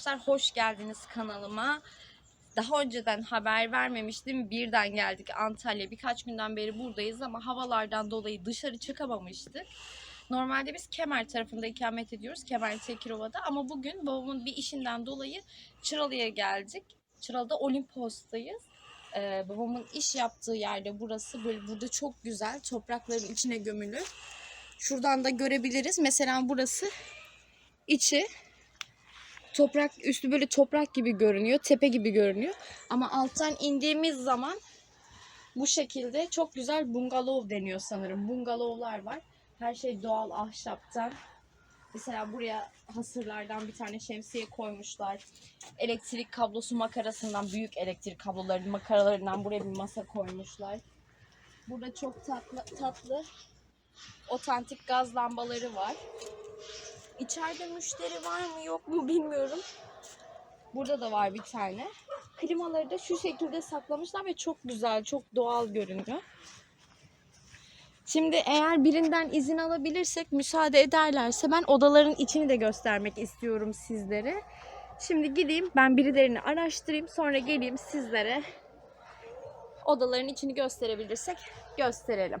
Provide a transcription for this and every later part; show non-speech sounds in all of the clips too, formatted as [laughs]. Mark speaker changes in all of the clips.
Speaker 1: Arkadaşlar, hoş geldiniz kanalıma. Daha önceden haber vermemiştim. Birden geldik Antalya. Birkaç günden beri buradayız ama havalardan dolayı dışarı çıkamamıştık. Normalde biz Kemer tarafında ikamet ediyoruz. Kemer Tekirova'da. Ama bugün babamın bir işinden dolayı Çıralı'ya geldik. Çıralı'da Olimpos'tayız. Ee, babamın iş yaptığı yerde burası. Böyle burada çok güzel. Toprakların içine gömülü. Şuradan da görebiliriz. Mesela burası içi toprak üstü böyle toprak gibi görünüyor, tepe gibi görünüyor. Ama alttan indiğimiz zaman bu şekilde çok güzel bungalov deniyor sanırım. Bungalovlar var. Her şey doğal ahşaptan. Mesela buraya hasırlardan bir tane şemsiye koymuşlar. Elektrik kablosu makarasından, büyük elektrik kabloları makaralarından buraya bir masa koymuşlar. Burada çok tatlı, tatlı otantik gaz lambaları var. İçeride müşteri var mı yok mu bilmiyorum. Burada da var bir tane. Klimaları da şu şekilde saklamışlar ve çok güzel, çok doğal görünüyor. Şimdi eğer birinden izin alabilirsek, müsaade ederlerse ben odaların içini de göstermek istiyorum sizlere. Şimdi gideyim ben birilerini araştırayım sonra geleyim sizlere odaların içini gösterebilirsek gösterelim.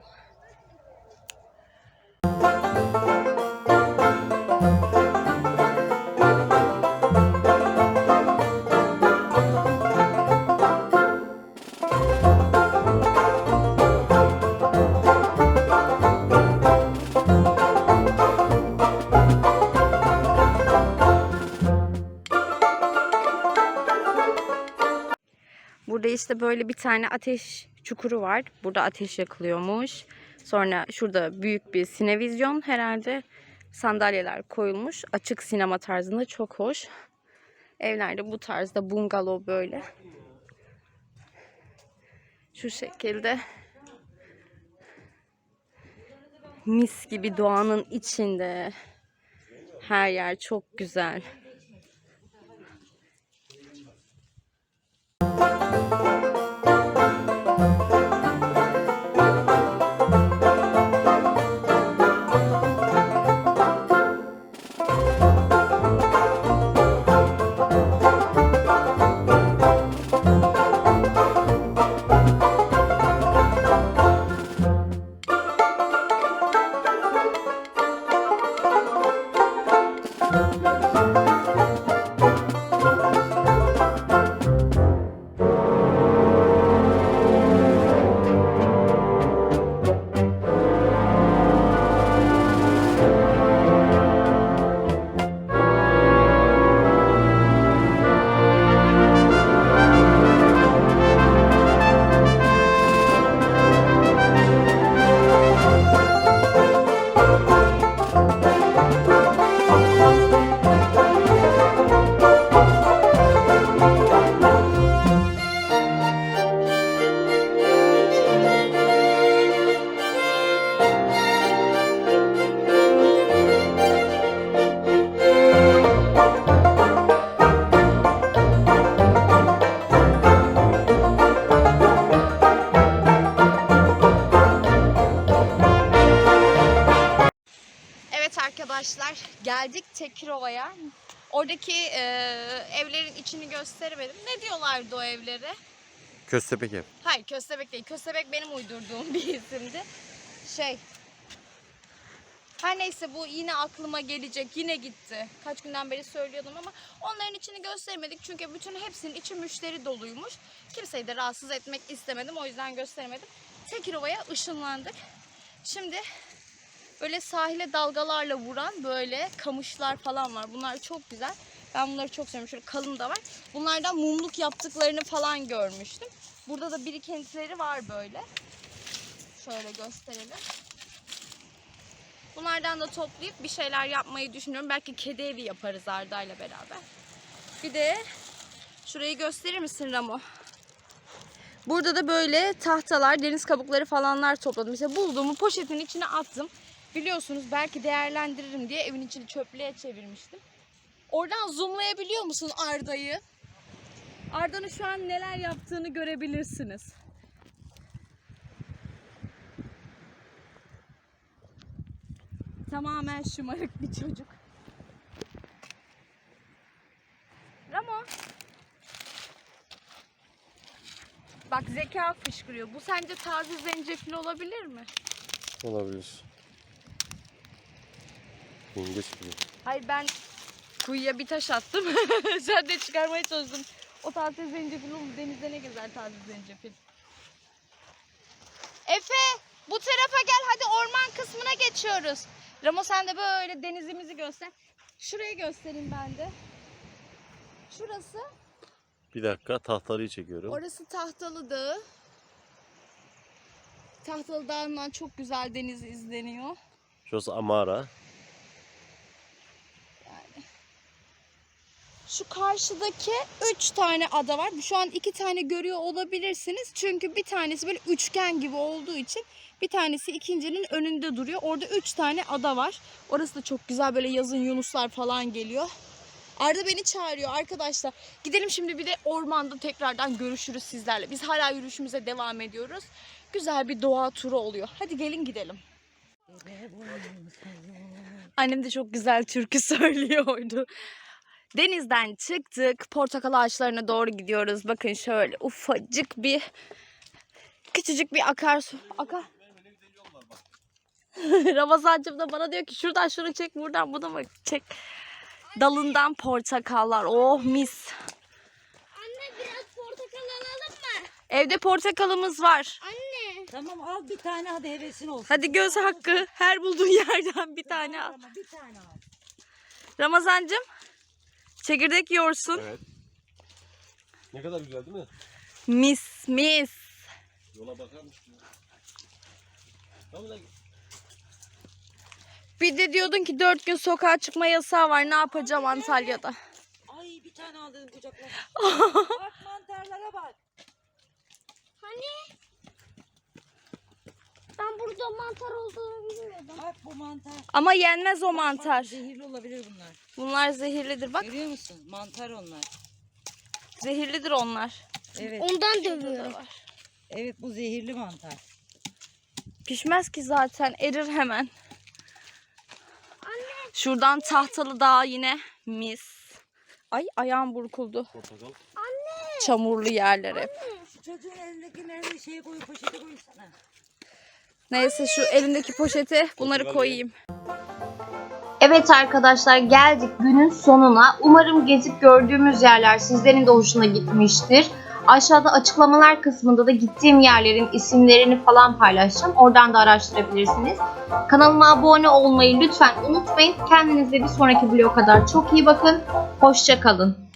Speaker 1: İşte böyle bir tane ateş çukuru var. Burada ateş yakılıyormuş. Sonra şurada büyük bir sinevizyon herhalde. Sandalyeler koyulmuş. Açık sinema tarzında çok hoş. Evlerde bu tarzda bungalov böyle. Şu şekilde. Mis gibi doğanın içinde. Her yer çok güzel. Bye. Arkadaşlar geldik Tekirova'ya. Oradaki e, evlerin içini gösteremedim. Ne diyorlardı o evlere?
Speaker 2: Köstebek ev.
Speaker 1: Hayır köstebek değil. Köstebek benim uydurduğum bir isimdi. Şey. Her neyse bu yine aklıma gelecek. Yine gitti. Kaç günden beri söylüyordum ama onların içini göstermedik. Çünkü bütün hepsinin içi müşteri doluymuş. Kimseyi de rahatsız etmek istemedim. O yüzden gösteremedim. Tekirova'ya ışınlandık. Şimdi böyle sahile dalgalarla vuran böyle kamışlar falan var. Bunlar çok güzel. Ben bunları çok seviyorum. Şöyle kalın da var. Bunlardan mumluk yaptıklarını falan görmüştüm. Burada da birikintileri var böyle. Şöyle gösterelim. Bunlardan da toplayıp bir şeyler yapmayı düşünüyorum. Belki kedi evi yaparız Arda'yla beraber. Bir de şurayı gösterir misin Ramo? Burada da böyle tahtalar, deniz kabukları falanlar topladım. İşte bulduğumu poşetin içine attım. Biliyorsunuz belki değerlendiririm diye evin içini çöplüğe çevirmiştim. Oradan zoomlayabiliyor musun Arda'yı? Arda'nın şu an neler yaptığını görebilirsiniz. Tamamen şımarık bir çocuk. Ramo. Bak zeka fışkırıyor. Bu sence taze zencefil olabilir mi?
Speaker 2: Olabilir. Yengeç gibi.
Speaker 1: Hayır ben kuyuya bir taş attım. [laughs] Sen de çıkarmaya çalıştın. O taze zencefil olur. Denizde ne gezer taze zencefil? Efe bu tarafa gel hadi orman kısmına geçiyoruz. Ramo sen de böyle denizimizi göster. Şurayı göstereyim ben de. Şurası.
Speaker 2: Bir dakika tahtalıyı çekiyorum.
Speaker 1: Orası Tahtalı Dağı. Tahtalı Dağı'ndan çok güzel deniz izleniyor.
Speaker 2: Şurası Amara.
Speaker 1: Şu karşıdaki 3 tane ada var. Şu an 2 tane görüyor olabilirsiniz. Çünkü bir tanesi böyle üçgen gibi olduğu için bir tanesi ikincinin önünde duruyor. Orada 3 tane ada var. Orası da çok güzel böyle yazın yunuslar falan geliyor. Arda beni çağırıyor arkadaşlar. Gidelim şimdi bir de ormanda tekrardan görüşürüz sizlerle. Biz hala yürüyüşümüze devam ediyoruz. Güzel bir doğa turu oluyor. Hadi gelin gidelim. Annem de çok güzel türkü [laughs] söylüyordu. Denizden çıktık. Portakal ağaçlarına doğru gidiyoruz. Bakın şöyle ufacık bir küçücük bir akarsu. Akar. [laughs] Ramazancığım da bana diyor ki şuradan şunu çek buradan bunu bak çek. Dalından portakallar. Oh mis.
Speaker 3: Anne biraz portakal alalım mı?
Speaker 1: Evde portakalımız var.
Speaker 3: Anne.
Speaker 4: Tamam al bir tane hadi hevesin olsun.
Speaker 1: Hadi göz hakkı. Her bulduğun [laughs] yerden bir tane al.
Speaker 4: Bir tane al.
Speaker 1: Ramazancığım çekirdek yiyorsun.
Speaker 2: Evet. Ne kadar güzel değil mi?
Speaker 1: Mis mis.
Speaker 2: Yola bakar mısın? Tamam da
Speaker 1: Bir de diyordun ki dört gün sokağa çıkma yasağı var. Ne yapacağım Antalya'da?
Speaker 4: Ay bir tane al dedim kucakla. [laughs] bak mantarlara bak.
Speaker 3: Hani? Ben burada mantar olduğunu bilmiyordum.
Speaker 4: Bak bu mantar.
Speaker 1: Ama yenmez o mantar.
Speaker 4: Bak, zehirli olabilir bunlar.
Speaker 1: Bunlar zehirlidir. Bak
Speaker 4: Görüyor musun? Mantar onlar.
Speaker 1: zehirlidir onlar.
Speaker 4: Evet.
Speaker 3: Ondan
Speaker 1: var.
Speaker 4: Evet bu zehirli mantar.
Speaker 1: Pişmez ki zaten erir hemen. Şuradan tahtalı dağ yine mis. Ay ayağım burkuldu.
Speaker 2: portakal.
Speaker 1: Çamurlu yerler hep.
Speaker 4: Şu çocuğun elindeki nerede şeye koy poşete koysana.
Speaker 1: Neyse şu elindeki poşete bunları koyayım.
Speaker 5: Evet arkadaşlar geldik günün sonuna. Umarım gezip gördüğümüz yerler sizlerin de hoşuna gitmiştir. Aşağıda açıklamalar kısmında da gittiğim yerlerin isimlerini falan paylaşacağım. Oradan da araştırabilirsiniz. Kanalıma abone olmayı lütfen unutmayın. Kendinize bir sonraki vlog kadar çok iyi bakın. Hoşçakalın.